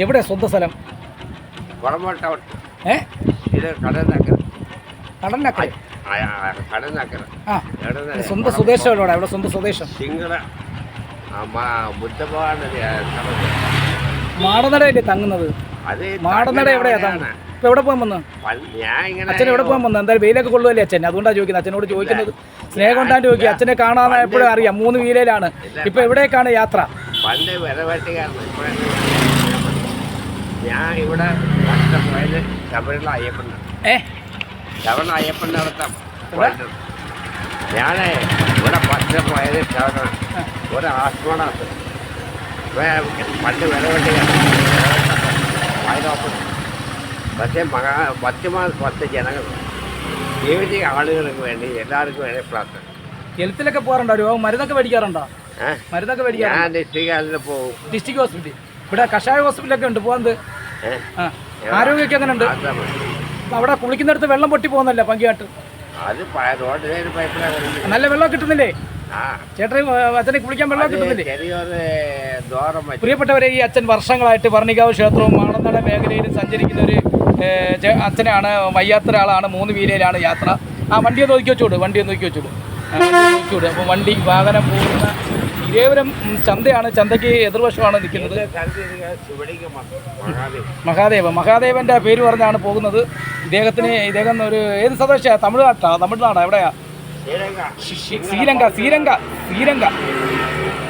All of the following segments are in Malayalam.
എവിടെ സ്വന്തം സ്ഥലം? ഏ? ഇത് കടന്നക്കര. കടന്നക്കരെ. കടന്നക്കര. ആ സ്വന്തം സ്വദേശം ഇവിടെ സ്വന്തം സ്വദേശം. സിംഗള മാടനടയല്ലേ തങ്ങുന്നത്? അത് മാടനട എവിടെയാ തങ്ങുന്നത് ഇപ്പൊ എവിടെ പോകാൻ വന്ന്? ഞാൻ ഇങ്ങനെ അച്ഛൻ എവിടെ പോകാൻ വന്നു? എന്തായാലും വെയിലൊക്കെ കൊള്ളുമല്ലേ അച്ഛൻ? അതുകൊണ്ടാണ് ചോദിക്കുന്നത്. അച്ഛനോട് ചോദിക്കുന്നത്. സ്നേഹം കൊണ്ടാണ് ചോദിക്കുക. അച്ഛനെ കാണാൻ എപ്പോഴും അറിയാം. മൂന്ന് വീലയിലാണ്. ഇപ്പൊ എവിടേക്കാണ് യാത്ര? പണ്ട് ഞാൻ ഇവിടെ പച്ച പോയത് ശബരിമല അയ്യപ്പൻ ഏ? ശബരിമല അയ്യപ്പൻ നടത്താം പോയിട്ടുണ്ട് ഞാൻ ഇവിടെ പണ്ട് പോയത് ശബരിമല ഒരു ആസ്മണാസ് പണ്ട് വിറവെട്ടുകാരൻ പക്ഷേ മഹാ പത്ത് മാസം പത്ത് ജനങ്ങൾ ജീവിച്ച ആളുകൾക്ക് വേണ്ടി എല്ലാവർക്കും വേണ്ടി പ്രാർത്ഥന. ഹെൽത്തിലൊക്കെ പോകാറുണ്ടോ? രോഗം മരുന്നൊക്കെ മേടിക്കാറുണ്ടോ? മരുന്നൊക്കെ മേടിക്കാറുണ്ടോ? ഞാൻ ഡിസ്ട്രിക്ട് പോകും. ഡിസ്ട്രിക്ട് ഹോസ്പിറ്റൽ ഇവിടെ കഷായ ഹോസ്പിറ്റലൊക്കെ ഉണ്ട്. പോകുന്നത് ആരോഗ്യമൊക്കെ അങ്ങനെ ഉണ്ട് അവിടെ കുളിക്കുന്നിടത്ത് വെള്ളം പൊട്ടി പോകുന്നല്ലേ പങ്കിയാട്ട് അത് പ- റോഡ് പൈപ്പിലാണ് നല്ല വെള്ളം കിട്ടുന്നില്ലേ? ആ. ചേട്ടൻ അച്ഛനെ കുളിക്കാൻ വെള്ളം കിട്ടുന്നില്ലേ? പ്രിയപ്പെട്ടവരെ ഈ അച്ഛൻ വർഷങ്ങളായിട്ട് ഭരണികാവ് ക്ഷേത്രവും മാളനട മേഖലയിലും സഞ്ചരിക്കുന്ന ഒരു അച്ഛനാണ് വയ്യാത്ത ഒരാളാണ് മൂന്ന് വീലയിലാണ് യാത്ര. ആ വണ്ടി ഒന്ന് ഒതുക്കി വെച്ചോട് വണ്ടി ഒന്ന് ഒതുക്കി വെച്ചോട്. വിടും അപ്പോൾ വണ്ടി വാഹനം പോകുന്ന ഇരേവരം ചന്തയാണ് ചന്തയ്ക്ക് എതിർവശമാണ് നിൽക്കുന്നത്. മഹാദേവ്. മഹാദേവ മഹാദേവന്റെ പേര് പറഞ്ഞാണ് പോകുന്നത്. ഇദ്ദേഹത്തിന് ഇദ്ദേഹം ഒരു ഏത് സ്വദേശമാണ് തമിഴ്നാട്ടാ തമിഴ്നാടാ എവിടെയാ? ശ്രീലങ്ക. ശ്രീലങ്ക ശ്രീലങ്ക ശ്രീലങ്ക.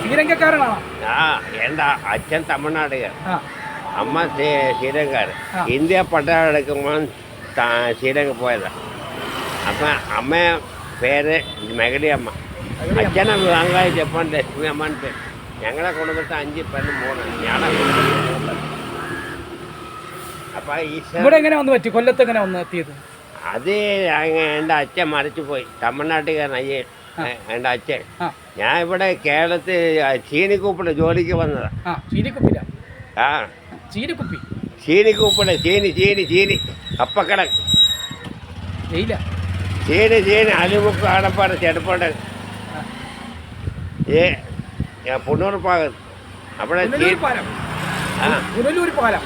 ശ്രീലങ്കക്കാരനാണോ? അച്ഛൻ തമിഴ്നാടുകാർ അമ്മ ആ. ഇന്ത്യ പട്ടാളം ത- ശ്രീലങ്ക പോയതാ. അപ്പൊ അമ്മ പേര് മെഗടി അമ്മ അച്ഛനെ വാങ്ങാൻ ജപ്പാൻ ലക്ഷ്മി അമ്മൻ പേര് ഞങ്ങളെ കുടുംബത്തെ അഞ്ച് പേരും മൂന്ന് ഞാനെ അപ്പം ഇവിടെ എങ്ങനെ വന്ന് പറ്റി? കൊല്ലത്ത് എങ്ങനെ വന്ന് എത്തിയത്? അത് എന്റെ അച്ഛൻ മരിച്ചു പോയി. തമിഴ്നാട്ടുകാരൻ അയ്യൻ എന്റെ അച്ഛൻ. ഞാൻ ഇവിടെ കേരളത്തിൽ ചീനിക്കൂപ്പിടെ ജോലിക്ക് വന്നതാ. ആ ചീനിക്കുപ്പില? ആ. ചീനിക്കുപ്പി. ചീനിക്കൂപ്പിടെ ചീനി ചീനി ചീനി. അപ്പക്കട. ചീനി ചീനി. അലുമുക്ക് ആടപ്പാട് ചെടുപ്പുണ്ട്. ഏ ഞാൻ പുണ്ണൂർ ഭാഗത്ത് അവിടെ പുനലൂർ പാലം. ആ. പുനലൂർ പാലം.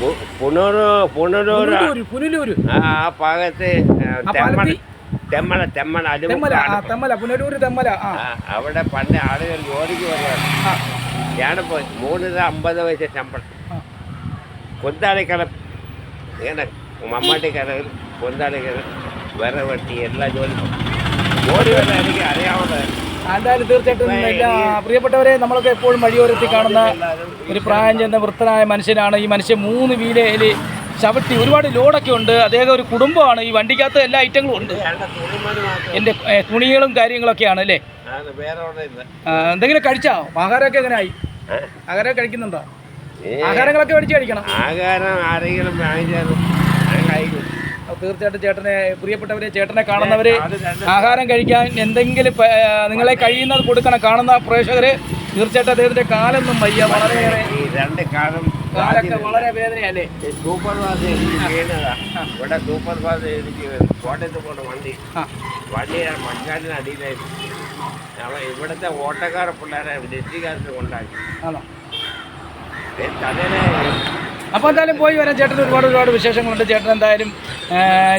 പു- പുണ്ണൂർ പുണ്ണൂർ പുനലൂര് പുനലൂര്. ആ ആ ഭാഗത്ത് ആ തെമ്മണ പാലത്തിൽ- തെമ്മണ തെമ്മണ അലുമുക്ക് തെമ്മല ആ ആടപ്പാട്. തെമ്മല പുനലൂര് തെമ്മല ആ. ആ, അവിടെ പണ്ട് ആളുകൾ ജോലിക്ക് വരുവാണ്. ആ. ഞാനിപ്പോൾ മൂന്നിന് അമ്പത് വയസ്സ് ശമ്പളം. കൊന്താളിക്കട ഇങ്ങനെ മമ്മാട്ടിക്കട കൊന്താളിക്കട വിറ വെട്ടി എല്ലാ ജോലി ജോലി വരെ എനിക്ക് അറിയാവുന്നത് എന്തായാലും തീർച്ചയായിട്ടും എല്ലാ പ്രിയപ്പെട്ടവരെ നമ്മളൊക്കെ എപ്പോഴും വഴിയോരത്തി കാണുന്ന ഒരു പ്രായം ചെന്ന വൃത്തനായ മനുഷ്യനാണ്. ഈ മനുഷ്യൻ മൂന്ന് വീലയിൽ ചവിട്ടി ഒരുപാട് ലോഡൊക്കെ ഉണ്ട്. അദ്ദേഹം ഒരു കുടുംബമാണ്. ഈ വണ്ടിക്കകത്ത് എല്ലാ ഐറ്റങ്ങളും ഉണ്ട്. എന്റെ തുണികളും കാര്യങ്ങളൊക്കെയാണ് അല്ലേ? എന്തെങ്കിലും കഴിച്ചോ? ആഹാരമൊക്കെ എങ്ങനെ ആയി? ആഹാരം കഴിക്കുന്നുണ്ടോ? ആഹാരങ്ങളൊക്കെ മേടിച്ച് കഴിക്കണം? ആഹാരം ആരെങ്കിലും വാങ്ങിച്ചാലും തീർച്ചയായിട്ടും ചേട്ടനെ പ്രിയപ്പെട്ടവരെ ചേട്ടനെ കാണുന്നവര് ആഹാരം കഴിക്കാൻ എന്തെങ്കിലും നിങ്ങളെ കഴിയുന്നത് കൊടുക്കണം കാണുന്ന പ്രേക്ഷകര്. തീർച്ചയായിട്ടും അദ്ദേഹത്തിന്റെ കാലൊന്നും വയ്യ വളരെയേറെ. രണ്ട് കാലം കാലൊക്കെ വളരെ വേദനയല്ലേ? സൂപ്പർ ഫാസ്റ്റ് എനിക്ക് വീണതാ ഇവിടെ സൂപ്പർ ഫാസ്റ്റ് എനിക്ക് കോട്ടയത്ത് പോണ വണ്ടി. വണ്ടി മൺകാട്ടിന് അടിയിലായിരുന്നു. അവൻ ഇവിടുത്തെ ഓട്ടക്കാരെ പിള്ളേരെ ഡിസ്ട്രിക്റ്റുകാർക്ക് കൊണ്ടാക്കി. തലേനെ അപ്പോൾ എന്തായാലും പോയി വരാൻ ചേട്ടന് ഒരുപാട് ഒരുപാട് വിശേഷങ്ങളുണ്ട്. ചേട്ടൻ എന്തായാലും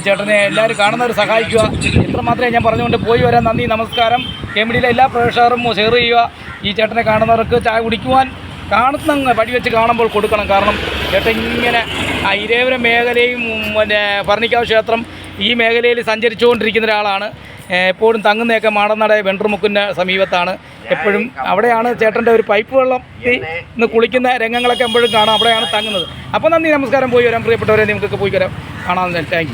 ചേട്ടനെ എല്ലാവരും കാണുന്നവർ സഹായിക്കുക. ഇത്ര മാത്രമേ ഞാൻ പറഞ്ഞുകൊണ്ട് പോയി വരാൻ നന്ദി നമസ്കാരം. കെമിഡിയിലെ എല്ലാ പ്രേക്ഷകരും ഷെയർ ചെയ്യുക. ഈ ചേട്ടനെ കാണുന്നവർക്ക് ചായ കുടിക്കുവാൻ കാണുന്ന വെച്ച് കാണുമ്പോൾ കൊടുക്കണം. കാരണം ചേട്ടൻ ഇങ്ങനെ ആ ഇരേവര മേഖലയും പിന്നെ ഭരണിക്കാവ് ക്ഷേത്രം ഈ മേഖലയിൽ സഞ്ചരിച്ചുകൊണ്ടിരിക്കുന്ന ഒരാളാണ്. എപ്പോഴും തങ്ങുന്നതൊക്കെ മാടന്നട വെണ്ടർമുക്കിന്റെ സമീപത്താണ്. എപ്പോഴും അവിടെയാണ് ചേട്ടന്റെ ഒരു പൈപ്പ് വെള്ളം ഇന്ന് കുളിക്കുന്ന രംഗങ്ങളൊക്കെ എപ്പോഴും കാണാം. അവിടെയാണ് തങ്ങുന്നത്. അപ്പോൾ നന്ദി നമസ്കാരം. പോയി വരാം. പ്രിയപ്പെട്ടവരെ നിങ്ങൾക്കൊക്കെ പോയി വരാം. കാണാമെന്ന് താങ്ക് യു.